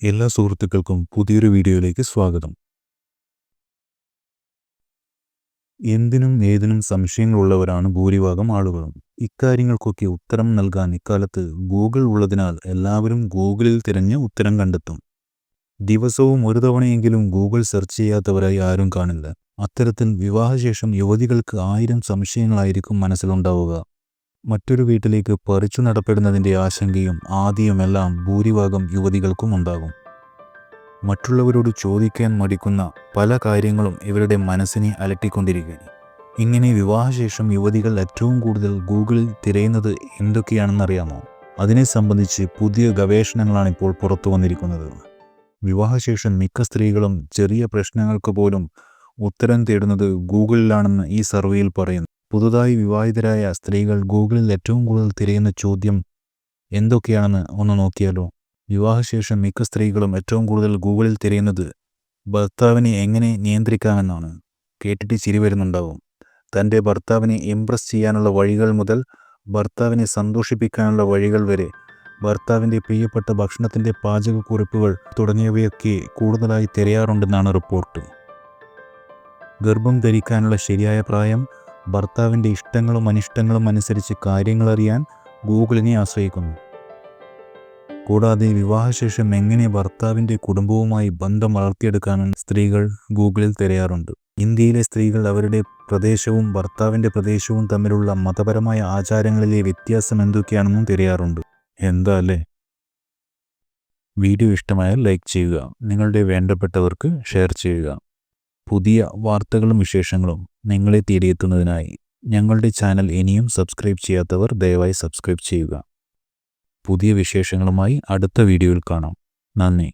എല്ലാ സുഹൃത്തുക്കൾക്കും പുതിയൊരു വീഡിയോയിലേക്ക് സ്വാഗതം. എന്തിനും ഏതിനും സംശയങ്ങളുള്ളവരാണ് ഭൂരിഭാഗം ആളുകളും. ഇക്കാര്യങ്ങൾക്കൊക്കെ ഉത്തരം നൽകാൻ ഇക്കാലത്ത് ഗൂഗിൾ ഉള്ളതിനാൽ എല്ലാവരും ഗൂഗിളിൽ തിരഞ്ഞ് ഉത്തരം കണ്ടെത്തും. ദിവസവും ഒരു തവണയെങ്കിലും ഗൂഗിൾ സെർച്ച് ചെയ്യാത്തവരായി ആരും കാണില്ല. അത്തരത്തിൽ വിവാഹശേഷം യുവതികൾക്ക് ആയിരം സംശയങ്ങളായിരിക്കും മനസ്സിലുണ്ടാവുക. മറ്റൊരു വീട്ടിലേക്ക് പറിച്ചു നടപ്പെടുന്നതിന്റെ ആശങ്കയും ആദിയുമെല്ലാം ഭൂരിഭാഗം യുവതികൾക്കും ഉണ്ടാകും. മറ്റുള്ളവരോട് ചോദിക്കാൻ മടിക്കുന്ന പല കാര്യങ്ങളും ഇവരുടെ മനസ്സിനെ അലട്ടിക്കൊണ്ടിരിക്കുകയാണ്. ഇങ്ങനെ വിവാഹശേഷം യുവതികൾ ഏറ്റവും കൂടുതൽ ഗൂഗിളിൽ തിരയുന്നത് എന്തൊക്കെയാണെന്നറിയാമോ? അതിനെ സംബന്ധിച്ച് പുതിയ ഗവേഷണങ്ങളാണ് ഇപ്പോൾ പുറത്തു വന്നിരിക്കുന്നത്. വിവാഹശേഷം മിക്ക സ്ത്രീകളും ചെറിയ പ്രശ്നങ്ങൾക്ക് പോലും ഉത്തരം തേടുന്നത് ഗൂഗിളിലാണെന്ന് ഈ സർവേയിൽ പറയുന്നു. പുതുതായി വിവാഹിതരായ സ്ത്രീകൾ ഗൂഗിളിൽ ഏറ്റവും കൂടുതൽ തിരയുന്ന ചോദ്യം എന്തൊക്കെയാണെന്ന് ഒന്ന് നോക്കിയാലോ. വിവാഹശേഷം മിക്ക സ്ത്രീകളും ഏറ്റവും കൂടുതൽ ഗൂഗിളിൽ തിരയുന്നത് ഭർത്താവിനെ എങ്ങനെ നിയന്ത്രിക്കാമെന്നാണ്. കേട്ടിട്ട് ചിരി വരുന്നുണ്ടാവും. തന്റെ ഭർത്താവിനെ ഇംപ്രസ് ചെയ്യാനുള്ള വഴികൾ മുതൽ ഭർത്താവിനെ സന്തോഷിപ്പിക്കാനുള്ള വഴികൾ വരെ ഭർത്താവിന്റെ പ്രിയപ്പെട്ട ഭക്ഷണത്തിന്റെ പാചകക്കുറിപ്പുകൾ തുടങ്ങിയവയൊക്കെ കൂടുതലായി തിരയാറുണ്ടെന്നാണ് റിപ്പോർട്ട്. ഗർഭം ധരിക്കാനുള്ള ശരിയായ പ്രായം ഭർത്താവിന്റെ ഇഷ്ടങ്ങളും അനിഷ്ടങ്ങളും അനുസരിച്ച് കാര്യങ്ങളറിയാൻ ഗൂഗിളിനെ ആശ്രയിക്കുന്നു. കൂടാതെ വിവാഹശേഷം എങ്ങനെ ഭർത്താവിന്റെ കുടുംബവുമായി ബന്ധം വളർത്തിയെടുക്കാനും സ്ത്രീകൾ ഗൂഗിളിൽ തിരയാറുണ്ട്. ഇന്ത്യയിലെ സ്ത്രീകൾ അവരുടെ പ്രദേശവും ഭർത്താവിന്റെ പ്രദേശവും തമ്മിലുള്ള മതപരമായ ആചാരങ്ങളിലെ വ്യത്യാസം എന്തൊക്കെയാണെന്നും തിരയാറുണ്ട്. എന്താ അല്ലേ? വീഡിയോ ഇഷ്ടമായാൽ ലൈക്ക് ചെയ്യുക. നിങ്ങളുടെ വേണ്ടപ്പെട്ടവർക്ക് ഷെയർ ചെയ്യുക. പുതിയ വാർത്തകളും വിശേഷങ്ങളും നിങ്ങളെ തേടിയെത്തുന്നതിനായി ഞങ്ങളുടെ ചാനൽ ഇനിയും സബ്സ്ക്രൈബ് ചെയ്യാത്തവർ ദയവായി സബ്സ്ക്രൈബ് ചെയ്യുക. പുതിയ വിശേഷങ്ങളുമായി അടുത്ത വീഡിയോയിൽ കാണാം. നന്ദി.